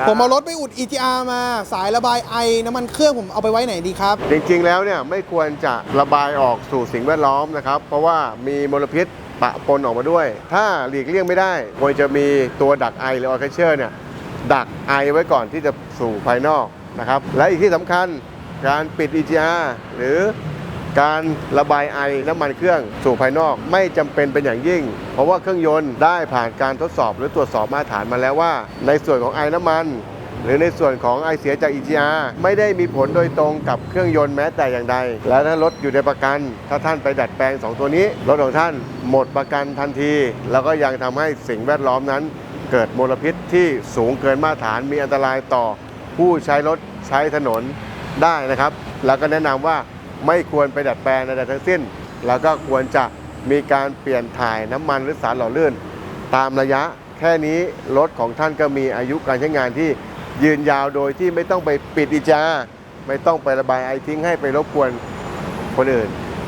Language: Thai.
ครับ ผมเอารถไปอุด EGR มาสายระบายไอน้ำมันเครื่องผมเอาไปไว้ไหนดีครับ จริงๆ แล้วเนี่ยไม่ควรจะระบายออกสู่สิ่งแวดล้อมนะครับ เพราะว่ามีมลพิษปะปนออกมาด้วย ถ้าหลีกเลี่ยงไม่ได้ควรจะมีตัวดักไอหรือออเคเชอร์เนี่ยดักไอไว้ก่อนที่จะสู่ภายนอกนะครับ และอีกที่สำคัญการปิด EGR หรือ การระบายไอน้ำมันเครื่องสู่ภายนอกไม่จำเป็นเป็นอย่างยิ่ง เพราะว่าเครื่องยนต์ได้ผ่านการทดสอบหรือตรวจสอบมาตรฐานมาแล้วว่า ในส่วนของไอน้ำมันหรือในส่วนของไอเสียจาก EGR ไม่ได้มีผลโดยตรงกับเครื่องยนต์แม้แต่อย่างใด และถ้ารถอยู่ในประกัน ถ้าท่านไปดัดแปลง 2 ตัวนี้ รถของท่านหมดประกันทันที แล้วก็ยังทำให้สิ่งแวดล้อมนั้น เกิดมลพิษที่สูงเกินมาตรฐานมีอันตรายต่อ ผู้ใช้รถใช้ถนนได้นะครับ แล้วก็แนะนำว่า ไม่ควรไปดัดแปลงใดๆทั้งสิ้น แล้วก็ควรจะมีการเปลี่ยนถ่ายน้ำมันหรือสารหล่อลื่น ตามระยะแค่นี้รถของท่านก็มีอายุการใช้งานที่ยืนยาวโดยที่ไม่ต้องไปปิดอีจา ไม่ต้องไประบายไอทิ้งให้ไปรบกวนคนอื่น